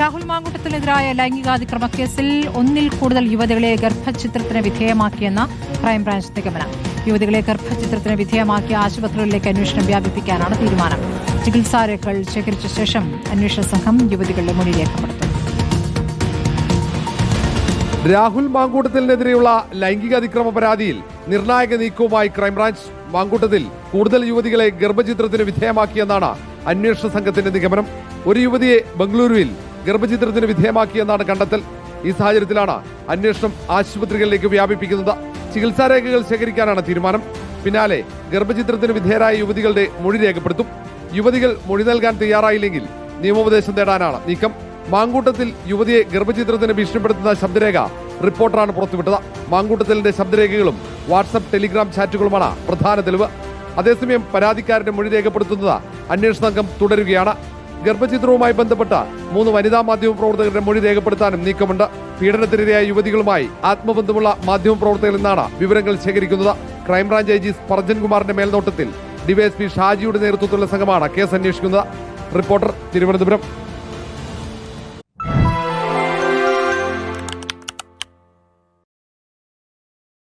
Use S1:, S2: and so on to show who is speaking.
S1: രാഹുൽ മാങ്കൂട്ടത്തിനെതിരായ ലൈംഗികാതിക്രമ കേസിൽ ഒന്നിൽ കൂടുതൽ യുവതികളെ ഗർഭചിത്രത്തിന് വിധേയമാക്കിയെന്ന ക്രൈംബ്രാഞ്ച് നിഗമനം. യുവതികളെ ഗർഭചിത്രത്തിന് വിധേയമാക്കിയ ആശുപത്രികളിലേക്ക് അന്വേഷണം വ്യാപിപ്പിക്കാനാണ് തീരുമാനം. ചികിത്സാരേഖകൾ ശേഖരിച്ച ശേഷം അന്വേഷണ സംഘം യുവതികളുടെ മൊഴി രേഖപ്പെടുത്തും.
S2: രാഹുൽ മാങ്കൂട്ടത്തിനെതിരെയുള്ള ലൈംഗിക അതിക്രമ പരാതിയിൽ നിർണായക നീക്കവുമായി ക്രൈംബ്രാഞ്ച് മാങ്കൂട്ടത്തിൽ കൂടുതൽ യുവതികളെ ഗർഭചിത്രത്തിന് വിധേയമാക്കിയെന്നാണ് അന്വേഷണ സംഘത്തിന്റെ നിഗമനം. ഒരു യുവതിയെ ബംഗളൂരുവിൽ ഗർഭചിത്രത്തിന് വിധേയമാക്കിയെന്നാണ് കണ്ടെത്തൽ. ഈ സാഹചര്യത്തിലാണ് അന്വേഷണം ആശുപത്രികളിലേക്ക് വ്യാപിപ്പിക്കുന്നത്. ചികിത്സാരേഖകൾ ശേഖരിക്കാനാണ് തീരുമാനം. പിന്നാലെ ഗർഭചിത്രത്തിന് വിധേയരായ യുവതികളുടെ മൊഴി രേഖപ്പെടുത്തും. യുവതികൾ മൊഴി നൽകാൻ തയ്യാറായില്ലെങ്കിൽ നിയമോപദേശം തേടാനാണ് നീക്കം. മാങ്കൂട്ടത്തിൽ യുവതിയെ ഗർഭചിത്രത്തിന് ഭീഷണിപ്പെടുത്തുന്ന ശബ്ദരേഖ റിപ്പോർട്ടറാണ് പുറത്തുവിട്ടത്. മാങ്കൂട്ടത്തിലിന്റെ ശബ്ദരേഖകളും വാട്സപ്പ് ടെലിഗ്രാം ചാറ്റുകളുമാണ് പ്രധാന തെളിവ്. അതേസമയം പരാതിക്കാരന്റെ മൊഴി രേഖപ്പെടുത്തുന്നത് അന്വേഷണ സംഘം തുടരുകയാണ്. ഗർഭചിത്രവുമായി ബന്ധപ്പെട്ട മൂന്ന് വനിതാ മാധ്യമ പ്രവർത്തകരുടെ മൊഴി രേഖപ്പെടുത്താനും നീക്കമുണ്ട്. പീഡനത്തിനിരയായ യുവതികളുമായി ആത്മബന്ധമുള്ള മാധ്യമ പ്രവർത്തകരിൽ നിന്നാണ് വിവരങ്ങൾ ശേഖരിക്കുന്നത്. ക്രൈംബ്രാഞ്ച് ഐ ജി സ്പർജൻ കുമാറിന്റെ മേൽനോട്ടത്തിൽ ഡിവൈഎസ്പി ഷാജിയുടെ നേതൃത്വത്തിലുള്ള സംഘമാണ് കേസ് അന്വേഷിക്കുന്നത്. റിപ്പോർട്ടർ തിരുവനന്തപുരം.